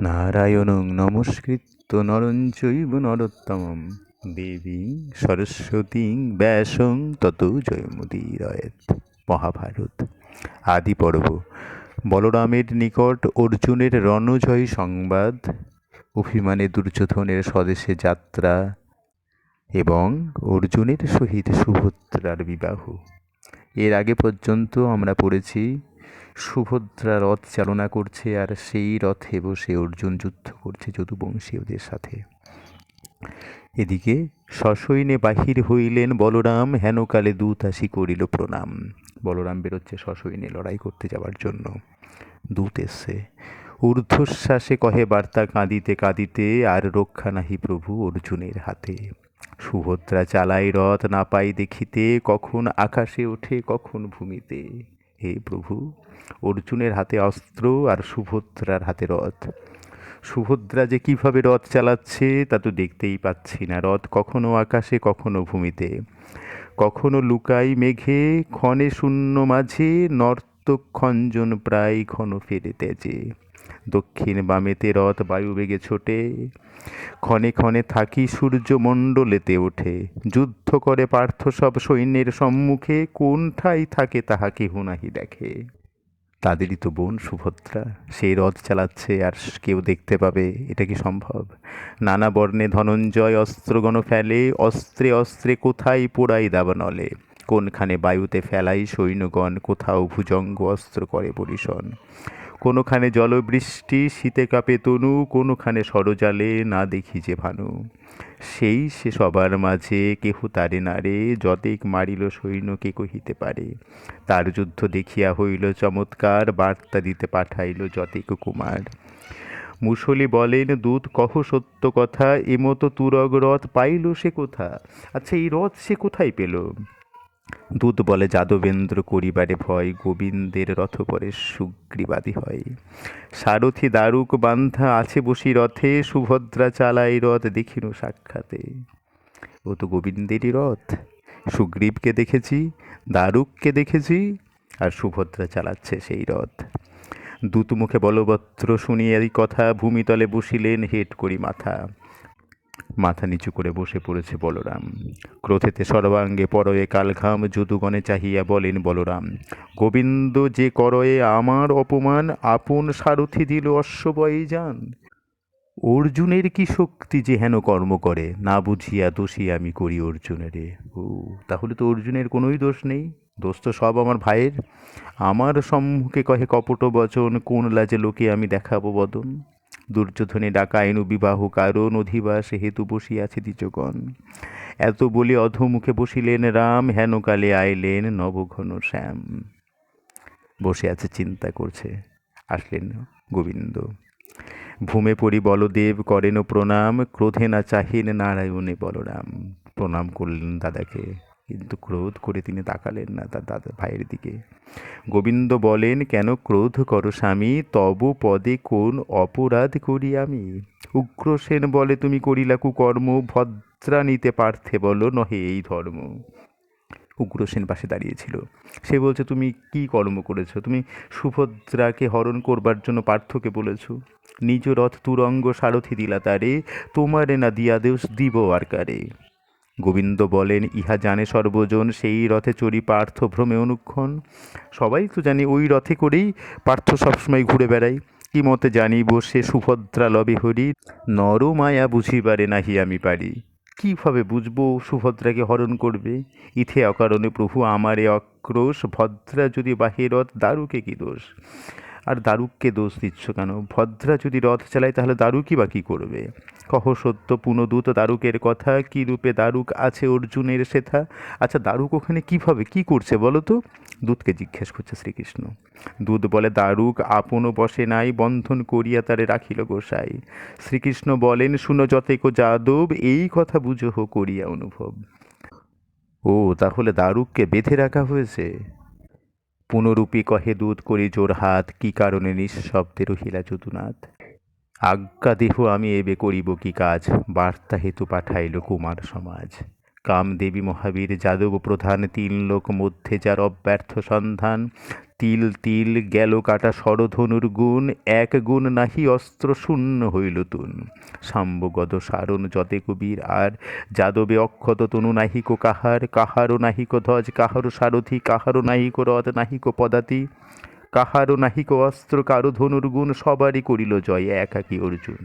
নারায়ণং নমস্কৃত নরং চৈব নরোত্তমম। দেবী সরস্বতী ব্যাসং তত জয়মুদীরয়েত। মহাভারত। আদি পর্ব বলরামের নিকট অর্জুনের রণজয় সংবাদ, অভিমানে দুর্যোধনের স্বদেশে যাত্রা এবং অর্জুনের সহিত সুভদ্রার বিবাহ। এর আগে পর্যন্ত আমরা পড়েছি সুভদ্রা রথ চালনা করছে আর সেই রথে বসে অর্জুন যুদ্ধ করছে যদুবংশীয়দের সাথে। এদিকে সসৈন্যে বাহির হইলেন বলরাম, হেনকালে দূত আসি করিল প্রণাম। বলরাম বেরোচ্ছে সসৈন্যে লড়াই করতে যাওয়ার জন্য। দূত এসছে। ঊর্ধ্বশ্বাসে কহে বার্তা কাঁদিতে কাঁদিতে, আর রক্ষা নাহি প্রভু অর্জুনের হাতে। সুভদ্রা চালাই রথ না পাই দেখিতে, কখন আকাশে ওঠে, কখন ভূমিতে। হে প্রভু, অর্জুনের হাতে অস্ত্র আর সুভদ্রার হাতে রথ। সুভদ্রা যে কীভাবে রথ চালাচ্ছে তা তো দেখতেই পাচ্ছি না। রথ কখনো আকাশে, কখনো ভূমিতে। কখনো লুকাই মেঘে, ক্ষণে শূন্য মাঝে নর্তক খঞ্জন প্রায় ক্ষণ ফেরে তেজে দক্ষিণ বামেতে রথ বায়ুবেগে ছোটে। ক্ষণে ক্ষণে থাকি সূর্যমণ্ডলেতে ওঠে যুদ্ধ করে পার্থ সব সৈন্যের সম্মুখে কোন ঠাই থাকে তাহা কেহ নাহি দেখে। তাদেরই তো বোন সুভদ্রা সেই রথ চালাচ্ছে আর কেউ দেখতে পাবে, এটা কি সম্ভব? নানা বর্ণে ধনঞ্জয় অস্ত্রগণ ফেলে, অস্ত্রে অস্ত্রে কোথায় পোড়াই দাবানলে? কোনখানে বায়ুতে ফেলাই সৈন্যগণ, কোথাও ভুজঙ্গ অস্ত্র করে পরিশন কোনোখানে জলবৃষ্টি, শীতে কাপে তনু, কোনোখানে সরজালে না দেখি যে ভানু। সেই সে সবার মাঝে কেহ তারে নারে যতেক মারিল সৈন্যকে কহিতে পারে। তার যুদ্ধ দেখিয়া হইল চমৎকার, বার্তা দিতে পাঠাইল যতেক কুমার। মুসলি বলেন, দূত, কহ সত্য কথা, এমতো তুরগ রথ পাইল সে কোথা? আচ্ছা এই রথ সে কোথায় পেল? দূত বলে, যাদবেন্দ্র করিবারে ভয়, গোবিন্দের রথ পরে সুগ্রীবাদী হয়। সারথি দারুক বান্ধা আছে বসি রথে, সুভদ্রা চালাই রথ, দেখিনু সাক্ষাতে। ও তো গোবিন্দেরই রথ। সুগ্রীবকে দেখেছি, দারুককে দেখেছি, আর সুভদ্রা চালাচ্ছে সেই রথ। দূত মুখে বলবত্র শুনিয়া এই কথা ভূমিতলে বসিলেন হেট করি মাথা মাথা নিচু করে বসে পড়েছে বলরাম। ক্রোধেতে সর্বাঙ্গে পরয়ে কালঘাম যদুগণে চাহিয়া বলেন বলরাম, গোবিন্দ যে করয়ে আমার অপমান আপন সারথি দিল অশ্ববয়ে যান। অর্জুনের কি শক্তি যে হেন কর্ম করে, না বুঝিয়া দোষী আমি করি অর্জুনেরে। ও, তাহলে তো অর্জুনের কোনোই দোষ নেই। দোষ তো সব আমার ভাইয়ের। আমার সম্মুখে কহে কপট বচন, কোন লাজে লোকে আমি দেখাবো বদন? দুর্যোধনে ডাকাইনু বিবাহ কারণ অধিবাস হেতু বসিয়াছে দ্বিজগণ। এত বলে অধমুখে বসিলেন রাম, হেনকালে আইলেন নবঘন শ্যাম। বসে আছে চিন্তা করছে, আসলেন গোবিন্দ। ভূমে পড়ি বলদেব করেন প্রণাম, ক্রোধে না চাহিন নারায়ণে বলরাম। প্রণাম করলেন দাদাকে। কিন্তু ক্রোধ করে তিনি তাকালেন না তার দাদা ভাইয়ের দিকে। গোবিন্দ বলেন, কেন ক্রোধ করো স্বামী? তব পদে কোন অপরাধ করি আমি? উগ্রসেন বলে, তুমি করিলা কুকর্ম, ভদ্রা নিতে পার্থে বলো নহে এই ধর্ম। উগ্রসেন পাশে দাঁড়িয়েছিল। সে বলছে, তুমি কি কর্ম করেছ? তুমি সুভদ্রাকে হরণ করবার জন্য পার্থকে বলেছ। নিজ রথ তুরঙ্গ সারথি দিলা তারে, তোমারে না দিয়া দেউস দিব আর কারে? গোবিন্দ বলেন, ইহা জানে সর্বজন, সেই রথে চড়ি পার্থ ভ্রমে অনুক্ষণ। সবাই তো জানি, ওই রথে করেই পার্থ সবসময় ঘুরে বেড়াই কি মতে জানিব, সে সুভদ্রা লবে হরি নর মায়া বুঝিবারে নাহি আমি পারি। কীভাবে বুঝব, সুভদ্রাকে হরণ করবে? ইথে অকারণে প্রভু আমারে অক্রোশ, ভদ্রা যদি বাহে রথ, দারুকে কি দোষ? আর দারুককে দোষ দিচ্ছ কেন? ভদ্রা যদি রথ চালায়, তাহলে দারুকই বা কী করবে? কহ সত্য পুনদূত দারুকের কথা, কি রূপে দারুক আছে অর্জুনের সেথা? আচ্ছা দারুক ওখানে কীভাবে, কি করছে বলো তো? দূতকে জিজ্ঞেস করছে শ্রীকৃষ্ণ। দূত বলে, দারুক আপনও বসে নাই, বন্ধন করিয়া তারে রাখিল গোসাই। শ্রীকৃষ্ণ বলেন, শুনো যতেক যাদব, এই কথা বুঝহ করিয়া অনুভব। ও, তাহলে দারুককে বেঁধে রাখা হয়েছে? পুনরূপী কহে দুধ করি জোর হাত, কি কারণে নিঃশব্দে রহিলা যদুনাথ? আজ্ঞা দেহ আমি এবে করিব কি কাজ? বার্তা হেতু পাঠাইল কুমার সমাজ। কামদেবী মহাবীর যাদব প্রধান তিন লোক মধ্যে যার অব্যর্থ সন্ধান। তিল তিল গেল কাটা শরধনুর গুণ, এক গুণ নাহি অস্ত্র শূন্য হইল তুন। সাম্বগদ সারণ যতে কবির, আর যাদবে অক্ষত তনু নাহিক কাহার কাহারও নাহিক ধ্বজ কাহারও সারথি কাহারও নাহিক রথ নাহিক পদাতি। কাহারও নাহিক অস্ত্র, কারও ধনুর গুণ সবারই করিল জয়, একাকী অর্জুন।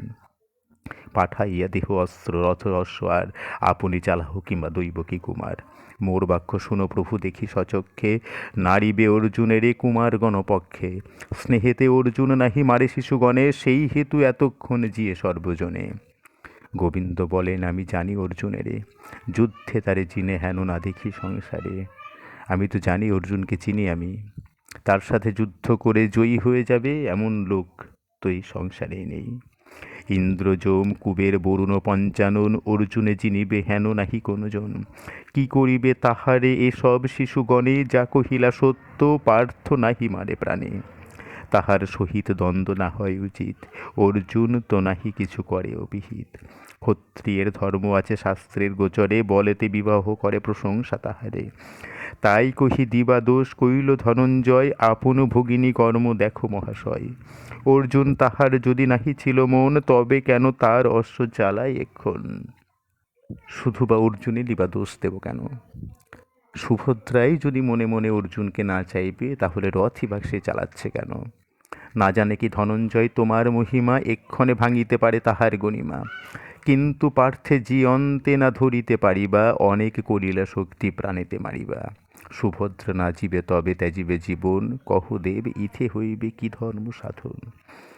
পাঠাইয়া দেহ অস্ত্র, রথ অশ্ব আর আপনি চালাহ কিংবা দৈবকী কুমার? মোর বাক্য শুনো প্রভু, দেখি সচক্ষে। নারীবে অর্জুনেরে কুমার গণপক্ষে। স্নেহেতে অর্জুন নাহি মারে শিশুগণে, সেই হেতু এতক্ষণ জিয়ে সর্বজনে। গোবিন্দ বলেন, আমি জানি অর্জুনেরে। যুদ্ধে তারে চিনে হেন না দেখি সংসারে। আমি তো জানি অর্জুনকে চিনি আমি। তার সাথে যুদ্ধ করে জয়ী হয়ে যাবে এমন লোক তো এই সংসারে নেই। ইন্দ্রজম, কুবের, বরুণ, পঞ্চানন, অর্জুনে চিনিবে হেন নাহি কোনজন। কি করিবে তাহারে এসব শিশুগণে, যা কহিলা সত্য, পার্থ নাহি মারে প্রাণে। তাহার সহিত দ্বন্দ্ব না হয় উচিত। অর্জুন তো নাহি কিছু করে অভিহিত। ক্ষত্রিয়ের ধর্ম আছে শাস্ত্রের গোচরে, বলেতে বিবাহ করে প্রশংসা তাহারে। তাই কহি দিবা দোষ, কইল ধনঞ্জয়, আপন ভগিনী কর্ম দেখো মহাশয়। অর্জুন তাহার যদি নাহি ছিল মন, তবে কেন তার অশ্ব চালায় এক্ষণ? শুধু বা অর্জুনে দিবা দোষ দেব কেন? সুভদ্রাই যদি মনে মনে অর্জুনকে না চাইবে, তাহলে রথই বা সে চালাচ্ছে কেন? না জানে কি ধনঞ্জয় তোমার মহিমা এক্ষণে ভাঙিতে পারে তাহার গণিমা। কিন্তু পার্থে জিয়ন্তে না ধরিতে পারিবা, অনেক করিলা শক্তি প্রাণেতে মারিবা। সুভদ্র না জীবে তবে ত্যাজিবে জীবন, কহ দেব ইথে হইবে কি ধর্ম সাধন?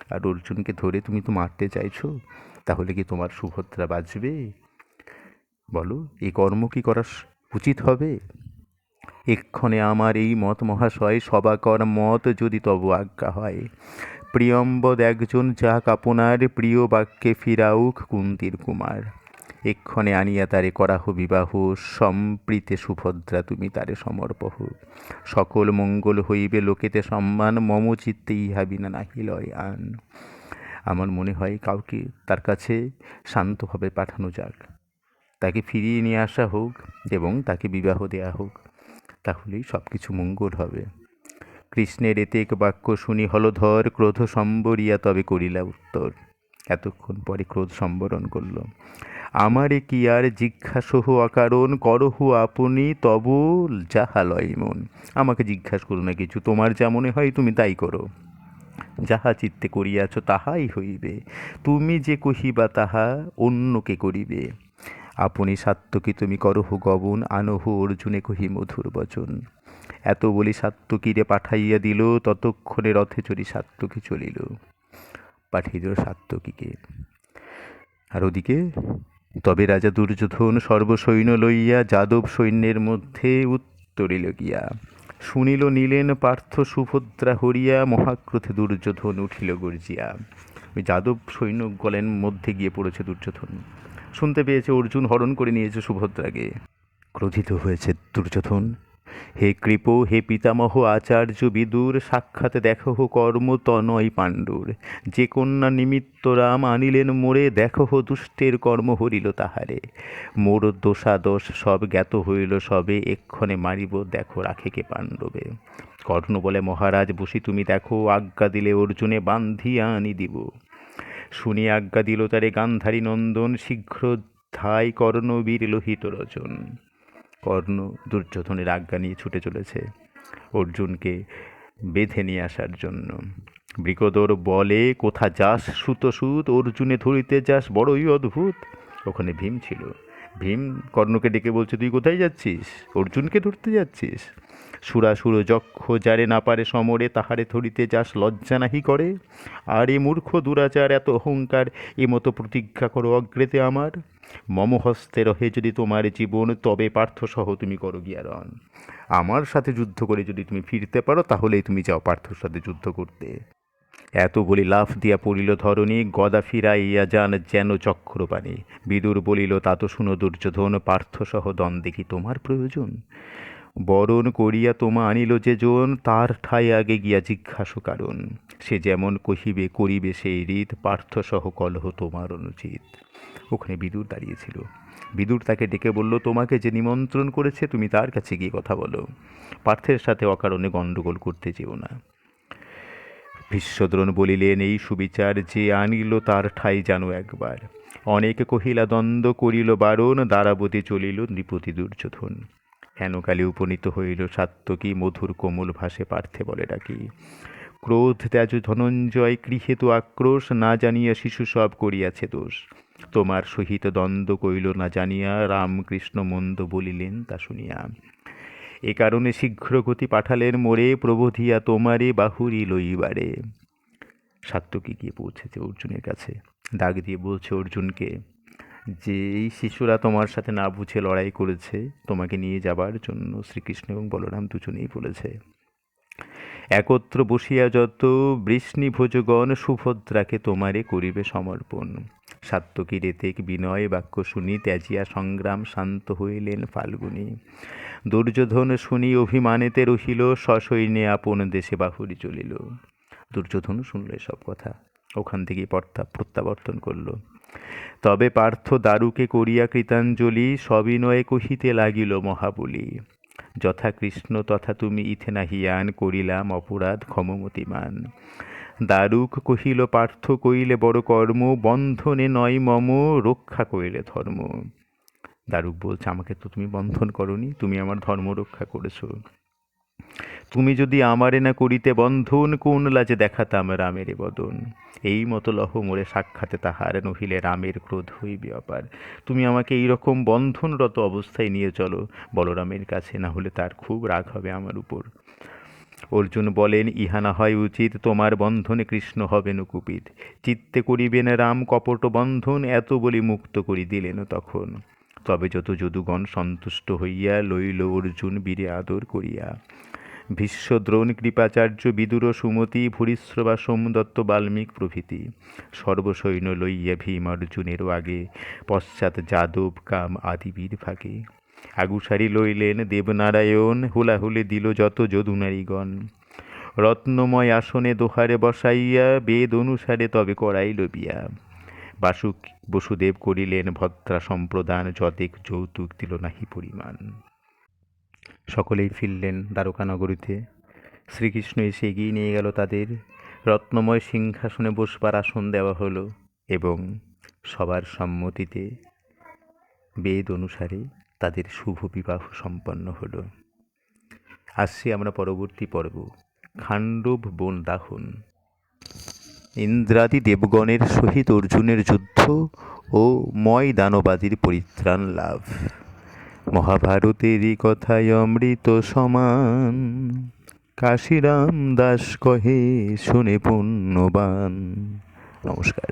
আর অর্জুনকে ধরে তুমি তো মারতে চাইছো, তাহলে কি তোমার সুভদ্রা বাঁচবে? বলো এই কর্ম কি করা উচিত হবে? এক্ষণে আমার এই মত মহাশয় সবাকর মত যদি তব আজ্ঞা হয়। প্রিয়ম্বদ একজন যাক আপনার প্রিয় বাক্যে ফিরাউক কুন্তির কুমার। এক্ষণে আনিয়া তারে করাহ বিবাহ, সম্প্রীতে সুভদ্রা তুমি তারে সমর্পহ। সকল মঙ্গল হইবে লোকেতে সম্মান, মম চিত্তে ইহা বিনা নাহি লয় আন আমার মনে হয় কাউকে তার কাছে শান্তভাবে পাঠানো যাক। তাকে ফিরিয়ে নিয়ে আসা হোক এবং তাকে বিবাহ দেয়া হোক। তাহলেই সব কিছু মঙ্গল হবে। কৃষ্ণের এতেক বাক্য শুনি হলধর ক্রোধ সম্বরিয়া তবে করিলা উত্তর। এতক্ষণ পরে ক্রোধ সম্বরণ করল। আমারে কি আর জিজ্ঞাসহ অকারণ করহু আপনি তব যাহা লয় মন। আমাকে জিজ্ঞাসা করো না কিছু, তোমার যা মনে হয় তুমি তাই করো। যাহা চিত্তে করিয়াছ তাহাই হইবে। তুমি যে কহিবা তাহা অন্যকে করিবে। আপনি সাত্তকী তুমি করহ গবন আনহ অর্জুনে কহি মধুর বচন। এত বলি সাত্তকীরে পাঠাইয়া দিল, ততক্ষণে রথে চড়ি সাত্তকী চলিল। পাঠিয়ে দিল সাত্তকীকে আর ওদিকে, তবে রাজা দুর্যোধন সর্বসৈন্য লইয়া যাদব সৈন্যের মধ্যে উত্তরিল গিয়া। শুনিল নিলেন পার্থ সুভদ্রা হরিয়া, মহাক্রোধে দুর্যোধন উঠিল গর্জিয়া। ওই যাদব সৈন্য গলেন মধ্যে গিয়ে পড়েছে দুর্যোধন। শুনতে পেয়েছে, অর্জুন হরণ করে নিয়েছে সুভদ্রাকে। ক্রোধিত হয়েছে দুর্যোধন। হে কৃপ, হে পিতামহ, আচার্য বিদুর, সাক্ষাৎ দেখহ কর্ম তনয় পাণ্ডুর। যে কন্যা নিমিত্ত রাম আনিলেন মোরে, দেখহ দুষ্টের কর্ম হরিল তাহারে। মোর দোষাদোষ সব জ্ঞাত হইল, সবে এক্ষণে মারিব, দেখো রাখে কে পাণ্ডবে। কর্ণ বলে, মহারাজ, বসি তুমি দেখো, আজ্ঞা দিলে অর্জুনে বান্ধিয়া আনি দিব। শুনি আজ্ঞা দিল তারে গান্ধারী নন্দন শীঘ্র ধাই কর্ণবীর লোহিত রচন কর্ণ দুর্যোধনের আজ্ঞা নিয়ে ছুটে চলেছে অর্জুনকে বেঁধে নিয়ে আসার জন্য। বৃকদর বলে, কোথা যাস সুত সুত অর্জুনে ধরিতে যাস, বড়ই অদ্ভুত। ওখানে ভীম ছিল। ভীম কর্ণকে ডেকে বলছে, তুই কোথায় যাচ্ছিস? অর্জুনকে ধরতে যাচ্ছিস? সুরাসুর যক্ষ যারে না পারে সমরে, তাহারে ধরিতে যাস লজ্জা নাহি করে। আর এ মূর্খ দুরাচার, এত অহংকার, এ মতো প্রতিজ্ঞা করো অগ্রেতে আমার। মম হস্তে রহে যদি তোমার জীবন, তবে পার্থসহ তুমি করো গিয়ারণ। আমার সাথে যুদ্ধ করে যদি তুমি ফিরতে পারো, তাহলেই তুমি যাও পার্থর সাথে যুদ্ধ করতে। এত বলি লাফ দিয়া পড়িল ধরণী, গদা ফিরাইয়া যান যেন চক্রপাণী বিদুর বলিল, তা তো শুনো দুর্যোধন, পার্থসহ দ্বন্দ্বে কি তোমার প্রয়োজন? বরণ করিয়া তোমা আনিল যে জন তার ঠাই আগে গিয়া জিজ্ঞাসু কারণ সে যেমন কহিবে, করিবে সেই রীত পার্থসহ কলহ তোমার অনুচিত। ওখানে বিদুর দাঁড়িয়েছিল। বিদুর তাকে ডেকে বলল, তোমাকে যে নিমন্ত্রণ করেছে, তুমি তার কাছে গিয়ে কথা বলো। পার্থের সাথে অকারণে গণ্ডগোল করতে যেও না। ভীষ্মদ্রোণ বলিলেন, এই সুবিচার যে আনিল, তার ঠাই জানো একবার। অনেক কহিলা দ্বন্দ্ব করিল বারণ দ্বারাবতী চলিল নৃপতি দুর্যোধন। হেনকালে উপনীত হইল সাত্তকী মধুর কোমল ভাসে পার্থে বলে ডাকি। ক্রোধ ত্যাজ ধনঞ্জয় গৃহেতু আক্রোশ, না জানিয়া শিশু সব করিয়াছে দোষ। তোমার সহিত দ্বন্দ্ব কইল না জানিয়া, রামকৃষ্ণ মন্দ বলিলেন তা শুনিয়া। এ কারণে শীঘ্র গতি পাঠালেন মোরে প্রবোধিয়া তোমারে বাহুরি লইবারে। সাত্তকী গিয়ে পৌঁছেছে অর্জুনের কাছে? ডাক দিয়ে বলছে অর্জুনকে যে এই শিশুরা তোমার সাথে না বুঝে লড়াই করেছে, তোমাকে নিয়ে যাবার জন্য শ্রীকৃষ্ণ এবং বলরাম দুজনেই বলেছে। একত্র বসিয়া যত বৃষ্ণি ভোজগণ, সুভদ্রাকে তোমারে করিবে সমর্পণ। সাত্তকী রেতেক বিনয় বাক্য শুনি, ত্যাজিয়া সংগ্রাম শান্ত হইলেন ফাল্গুনী। দুর্যোধন শুনি, অভিমানেতে রহিল সসৈন্যে আপন দেশে বাহুরি চলিল। দুর্যোধন শুনল সব কথা। ওখান থেকে প্রত্যা প্রত্যাবর্তন করল। তবে পার্থ দারুকে করিয়া কৃতাঞ্জলি সবিনয়ে কহিতে লাগিল, মহাবলী, যথা কৃষ্ণ তথা তুমি ইথে নাহিয়ান করিলাম অপরাধ ক্ষমমতিমান। দারুক কহিল, পার্থ কইলে বড় কর্ম, বন্ধনে নয় মম, রক্ষা কইলে ধর্ম। দারুক বলছে, আমাকে তো তুমি বন্ধন করনি, তুমি আমার ধর্ম রক্ষা করেছ। তুমি যদি আমারে না করিতে বন্ধন, কোন লাজে দেখাতাম রামের বদন? এই মতো লহ মোরে সাক্ষাতে তাহার নহিলে রামের ক্রোধ হইবে অপার তুমি আমাকে এই রকম বন্ধনরত অবস্থায় নিয়ে চলো, বলরামের কাছে না হলে তার খুব রাগ হবে আমার উপর। অর্জুন বলেন, ইহা না হয় উচিত, তোমার বন্ধনে কৃষ্ণ হবেন কুপিত। চিত্তে করিবেন রাম কপট বন্ধন, এত বলি মুক্ত করি দিলেন তখন। তবে যত যদুগণ সন্তুষ্ট হইয়া লইল অর্জুন বীরে আদর করিয়া। ভীষ্ম দ্রোণ কৃপাচার্য বিদুর সুমতি ভূরিশ্রবা সোমদত্ত বাল্মীক প্রভৃতি। সর্বসৈন্য লইয়া ভীম অর্জুনেরও আগে পশ্চাৎ যাদব, কাম আদিবীর ভাগে আগুসারি লইলেন দেবনারায়ণ, হুলাহুলে দিল যত যদুনারীগণ। রত্নময় আসনে দোহারে বসাইয়া, বেদ অনুসারে তবে করাইল বিয়া বাসুক বসুদেব করিলেন ভদ্রা সম্প্রদান, যতেক যৌতুক দিল নাহি পরিমাণ। সকলেই ফিরলেন দ্বারকানগরীতে। শ্রীকৃষ্ণ এসে এগিয়ে নিয়ে গেল তাদের। রত্নময় সিংহাসনে বসবার আসন দেওয়া হলো এবং সবার সম্মতিতে বেদ অনুসারে তাদের শুভ বিবাহ সম্পন্ন হলো। আসছি আমরা পরবর্তী পর্ব। খাণ্ডব বন দাহন। ইন্দ্রাদি দেবগণের সহিত অর্জুনের যুদ্ধ ও ময় দানবাদীর পরিত্রাণ লাভ। মহাভারতেরই কথায় অমৃত সমান। কাশিরাম দাস কহে শুনে পুণ্যবান। নমস্কার।